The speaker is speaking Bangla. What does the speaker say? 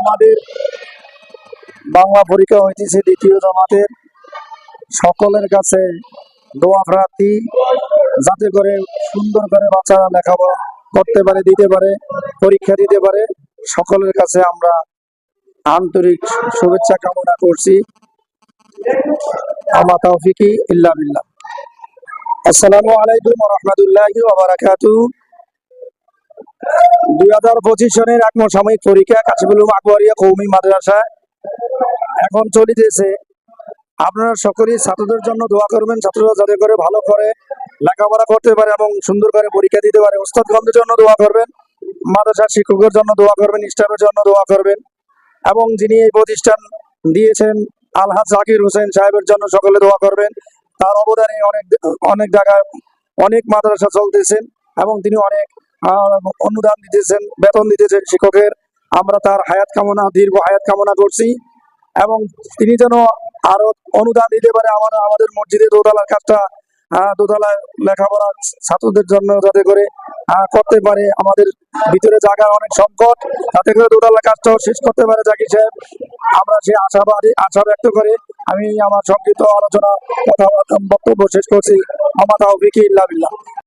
আমাদের বাংলা পরীক্ষা হইতেছে দ্বিতীয় জমাতের। সকলের কাছে দোয়া প্রার্থী, যাতে করে সুন্দর করে বাচ্চারা লেখাপড়া করতে পারে, দিতে পারে, পরীক্ষা দিতে পারে। সকলের কাছে আমরা আন্তরিক শুভেচ্ছা কামনা করছি। আমার তৌফিকি ইল্লা বিল্লাহ। আসসালামু আলাইকুম রহমতুল্লাহি ওবারাকাতু দুই হাজার পঁচিশ সনের এক সাময়িক পরীক্ষা কাশিফুল আকবরিয়া কৌমি মাদ্রাসা এখন চলিতেছে। আপনারা সকলেই ছাত্রদের জন্য দোয়া করবেন, ছাত্ররা যাতে করে ভালো করে লেখাপড়া করতে পারে এবং সুন্দর করে পরীক্ষা দিতে পারে। ওস্তাদগণদের জন্য দোয়া করবেন মাদ্রাসার শিক্ষকের জন্য দোয়া করবেন, স্টাফের জন্য দোয়া করবেন এবং যিনি এই প্রতিষ্ঠান দিয়েছেন, আলহাজ জাকির হোসেন সাহেবের জন্য সকলে দোয়া করবেন। তার অবদানে অনেক অনেক জায়গায় অনেক মাদ্রাসা চলতেছেন এবং তিনি অনেক অনুদান দিতেছেন, বেতন দিতেছেন শিক্ষকের। আমরা তার হায়াত কামনা, দীর্ঘ হায়াত কামনা করছি এবং তিনি যেন আরও অনুদান দিতে পারে আমরা, আমাদের মসজিদে দোতলার কাজটা দোতলায় লেখাপড়া ছাত্রদের জন্য যাতে করে করতে পারে। আমাদের ভিতরে জায়গা অনেক সংকট তাতে করে দোতলা কাজটাও শেষ করতে পারে জাকির সাহেব। আমরা সে আশাবাদী, আশা ব্যক্ত করে আমি আমার সংক্ষিপ্ত আলোচনা কথা বক্তব্য শেষ করছি। আমার তাও বিকি ইল্লা